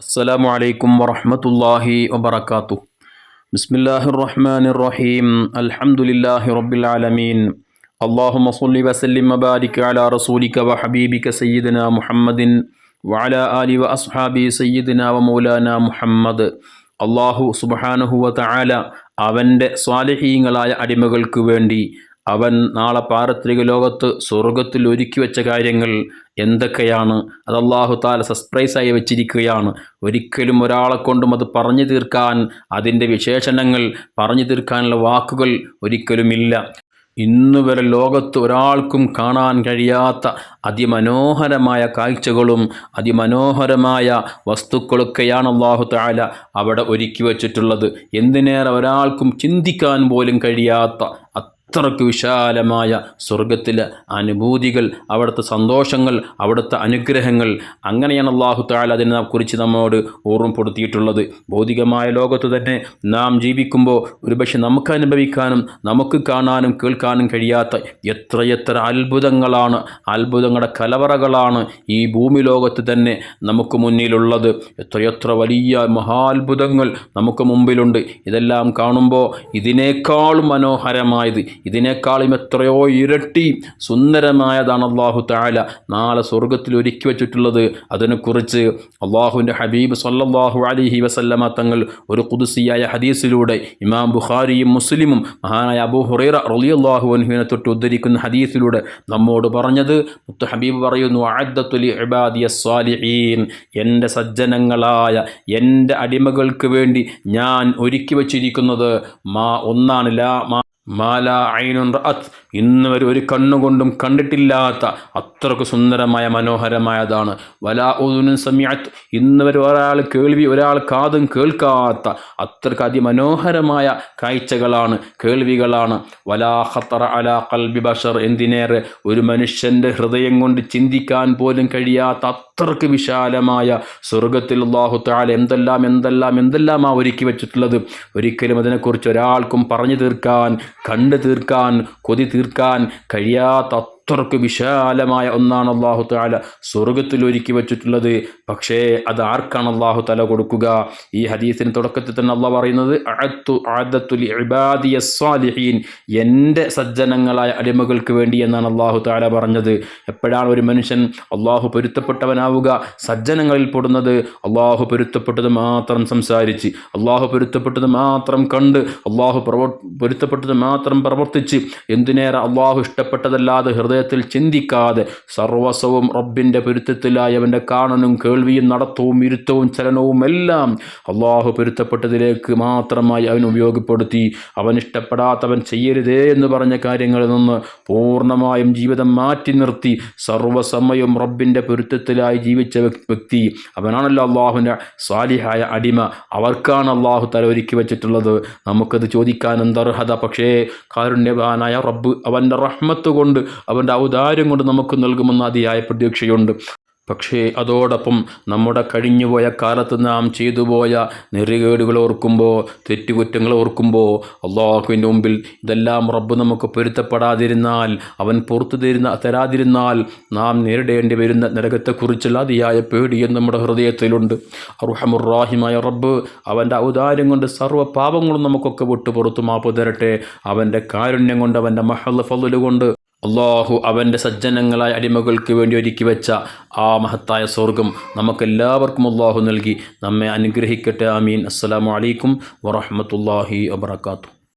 അസ്സലാമു അലൈക്കും വറഹമത്തല്ലാഹി വബർക്കാത്തു ബിസ്മില്ലാഹിർ റഹ്മാനിർ റഹീം അൽഹംദുലില്ലാഹി റബ്ബിൽ ആലമീൻ. അള്ളാഹുമ സല്ലി വസല്ലിം മബാരിക് അലാ റസൂലിക വ ഹബീബിക സയ്യിദന മുഹമ്മദിൻ വഅല ആലി വ അസ്ഹാബി സയ്യിദന വ മൗലാന മുഹമ്മദ്. അള്ളാഹു സുബ്ഹാനഹു വ തആല അവന്റെ സ്വാലിഹീങ്ങളായ അടിമകൾക്ക് വേണ്ടി അവൻ നാളെ പാരത്രിക ലോകത്ത് സ്വർഗത്തിൽ ഒരുക്കി വെച്ച കാര്യങ്ങൾ എന്തൊക്കെയാണ്? അത് അള്ളാഹു താല സസ്പ്രൈസായി വെച്ചിരിക്കുകയാണ്. ഒരിക്കലും ഒരാളെ കൊണ്ടും അത് പറഞ്ഞു തീർക്കാൻ അതിന്റെ വിശേഷണങ്ങൾ പറഞ്ഞു തീർക്കാനുള്ള വാക്കുകൾ ഒരിക്കലുമില്ല ഇന്നുവരെ ലോകത്ത് ഒരാൾക്കും കാണാൻ കഴിയാത്ത അതിമനോഹരമായ കാഴ്ചകളും അതിമനോഹരമായ വസ്തുക്കളൊക്കെയാണ് അള്ളാഹു താല അവിടെ ഒരുക്കി വച്ചിട്ടുള്ളത്. എന്തിനേറെ ഒരാൾക്കും ചിന്തിക്കാൻ പോലും കഴിയാത്ത അത്രയ്ക്ക് വിശാലമായ സ്വർഗത്തിലെ അനുഭൂതികൾ അവിടുത്തെ സന്തോഷങ്ങൾ അവിടുത്തെ അനുഗ്രഹങ്ങൾ. അങ്ങനെയാണ് അള്ളാഹു താല അതിനെ കുറിച്ച് നമ്മോട് ഓർമ്മപ്പെടുത്തിയിട്ടുള്ളത്. ഭൗതികമായ ലോകത്ത് തന്നെ നാം ജീവിക്കുമ്പോൾ ഒരുപക്ഷെ നമുക്ക് അനുഭവിക്കാനും നമുക്ക് കാണാനും കേൾക്കാനും കഴിയാത്ത എത്രയെത്ര അത്ഭുതങ്ങളാണ് അത്ഭുതങ്ങളുടെ കലവറകളാണ് ഈ ഭൂമി ലോകത്ത് തന്നെ നമുക്ക് മുന്നിലുള്ളത്. എത്രയെത്ര വലിയ മഹാത്ഭുതങ്ങൾ നമുക്ക് മുമ്പിലുണ്ട്. ഇതെല്ലാം കാണുമ്പോൾ ഇതിനേക്കാളും മനോഹരമായത് ഇതിനേക്കാളും എത്രയോ ഇരട്ടി സുന്ദരമായതാണ് അള്ളാഹു താല നാളെ സ്വർഗത്തിൽ ഒരുക്കി വച്ചിട്ടുള്ളത്. അതിനെക്കുറിച്ച് അള്ളാഹുവിന്റെ ഹബീബ് സല്ലാഹു അലിഹി വസല്ലമ തങ്ങൾ ഒരു കുതിസിയായ ഹദീസിലൂടെ ഇമാം ബുഖാരിയും മുസ്ലിമും മഹാനായ അബു ഹുറൈറ റലിയല്ലാഹു അൻഹുവിനെ തൊട്ട് ഉദ്ധരിക്കുന്ന ഹദീസിലൂടെ നമ്മോട് പറഞ്ഞത് മുത്ത് ഹബീബ് പറയുന്നു അദ്ദത്തുലി ഇബാദിയ സ്വാലിഹീൻ എന്റെ സജ്ജനങ്ങളായ എന്റെ അടിമകൾക്ക് വേണ്ടി ഞാൻ ഒരുക്കി വച്ചിരിക്കുന്നത്. മാ ഒന്നാണ് ലാ മാ മാല ഐനുൻ റഅത്ത്. ഇന്ന് വരെ ഒരു കണ്ണുകൊണ്ടും കണ്ടിട്ടില്ലാത്ത അത്രയ്ക്ക് സുന്ദരമായ മനോഹരമായതാണ്. വലാ ഉദുനും സമയത്ത് ഇന്ന് വരെ ഒരാൾ കേൾവി ഒരാൾ കാതും കേൾക്കാത്ത അത്രയ്ക്ക് അതിമനോഹരമായ കാഴ്ചകളാണ് കേൾവികളാണ്. വലാ ഖത്തറ അലാ കൽബി ബഷർ. എന്തിനേറെ? ഒരു മനുഷ്യന്റെ ഹൃദയം കൊണ്ട് ചിന്തിക്കാൻ പോലും കഴിയാത്ത അത്രയ്ക്ക് വിശാലമായ സ്വർഗത്തിൽ അള്ളാഹു താല എന്തെല്ലാം എന്തെല്ലാം എന്തെല്ലാം ആ ഒരുക്കി വെച്ചിട്ടുള്ളത്. ഒരിക്കലും അതിനെക്കുറിച്ച് ഒരാൾക്കും പറഞ്ഞു തീർക്കാൻ കണ്ടു തീർക്കാൻ കൊതി തീർക്കാൻ കഴിയാത്ത അത്രയ്ക്ക് വിശാലമായ ഒന്നാണ് അള്ളാഹു താല സ്വർഗത്തിൽ ഒരുക്കി വെച്ചിട്ടുള്ളത്. പക്ഷേ അത് ആർക്കാണ് അള്ളാഹു തല കൊടുക്കുക? ഈ ഹദീസിന് തുടക്കത്തിൽ തന്നെ അള്ളാഹ് പറയുന്നത് അഅത്തു ആദത്തുൽ എന്റെ സജ്ജനങ്ങളായ അടിമകൾക്ക് വേണ്ടി എന്നാണ് അള്ളാഹു താല പറഞ്ഞത്. എപ്പോഴാണ് ഒരു മനുഷ്യൻ അള്ളാഹു പൊരുത്തപ്പെട്ടവനാവുക? സജ്ജനങ്ങളിൽ പെടുന്നത് അള്ളാഹു പൊരുത്തപ്പെട്ടത് മാത്രം സംസാരിച്ച് അള്ളാഹു പൊരുത്തപ്പെട്ടത് മാത്രം കണ്ട് അള്ളാഹു പ്രവർ പൊരുത്തപ്പെട്ടത് മാത്രം പ്രവർത്തിച്ച്. എന്തിനേറെ അള്ളാഹു ഇഷ്ടപ്പെട്ടതല്ലാതെ ഹൃദയ ഹൃദയത്തിൽ ചിന്തിക്കാതെ സർവസ്വവും റബ്ബിന്റെ പൊരുത്തത്തിലായി അവന്റെ കാണനും കേൾവിയും നടത്തവും ഇരുത്തവും ചലനവും എല്ലാം അള്ളാഹു പൊരുത്തപ്പെട്ടതിലേക്ക് മാത്രമായി അവൻ ഉപയോഗപ്പെടുത്തി. അവൻ ഇഷ്ടപ്പെടാത്തവൻ ചെയ്യരുതേ എന്ന് പറഞ്ഞ കാര്യങ്ങളിൽ നിന്ന് പൂർണമായും ജീവിതം മാറ്റി നിർത്തി. സർവസമയവും റബ്ബിന്റെ പൊരുത്തത്തിലായി ജീവിച്ച വ്യക്തി അവനാണല്ലോ അള്ളാഹുവിന്റെ സ്വാലിഹായ അടിമ. അവർക്കാണ് അള്ളാഹു തല ഒരുക്കി വെച്ചിട്ടുള്ളത്. നമുക്കത് ചോദിക്കാൻ എന്തർഹത പക്ഷേ കാരുണ്യവാനായ റബ്ബ് അവന്റെ റഹ്മത്ത് കൊണ്ട് അവന്റെ ഔദാര്യം കൊണ്ട് നമുക്ക് നൽകുമെന്ന അതിയായ പ്രതീക്ഷയുണ്ട്. പക്ഷേ അതോടൊപ്പം നമ്മുടെ കഴിഞ്ഞുപോയ കാലത്ത് നാം ചെയ്തുപോയ നെറികേടുകൾ ഓർക്കുമ്പോൾ തെറ്റുകുറ്റങ്ങൾ ഓർക്കുമ്പോൾ അള്ളാഹുവിന്റെ മുമ്പിൽ ഇതെല്ലാം റബ്ബ് നമുക്ക് പൊരുത്തപ്പെടാതിരുന്നാൽ അവൻ പുറത്തു തരുന്ന തരാതിരുന്നാൽ നാം നേരിടേണ്ടി വരുന്ന നരകത്തെക്കുറിച്ചുള്ള അതിയായ പേടിയും നമ്മുടെ ഹൃദയത്തിലുണ്ട്. അറുഹമുറാഹിമായ റബ്ബ് അവന്റെ ഔദാര്യം കൊണ്ട് സർവ പാപങ്ങളും നമുക്കൊക്കെ വിട്ടു പുറത്തു മാപ്പ് തരട്ടെ. അവന്റെ കാരുണ്യം കൊണ്ട് അവന്റെ മഹൽ ഫലുകൊണ്ട് കൊണ്ട് അള്ളാഹു അവന്റെ സജ്ജനങ്ങളായ അടിമകൾക്ക് വേണ്ടി ഒരുക്കി വെച്ച ആ മഹത്തായ സ്വർഗം നമുക്കെല്ലാവർക്കും അള്ളാഹു നൽകി നമ്മെ അനുഗ്രഹിക്കട്ടെ. ആമീൻ. അസ്സലാമലൈക്കും വറഹമത്തല്ലാഹി വബർക്കാത്തു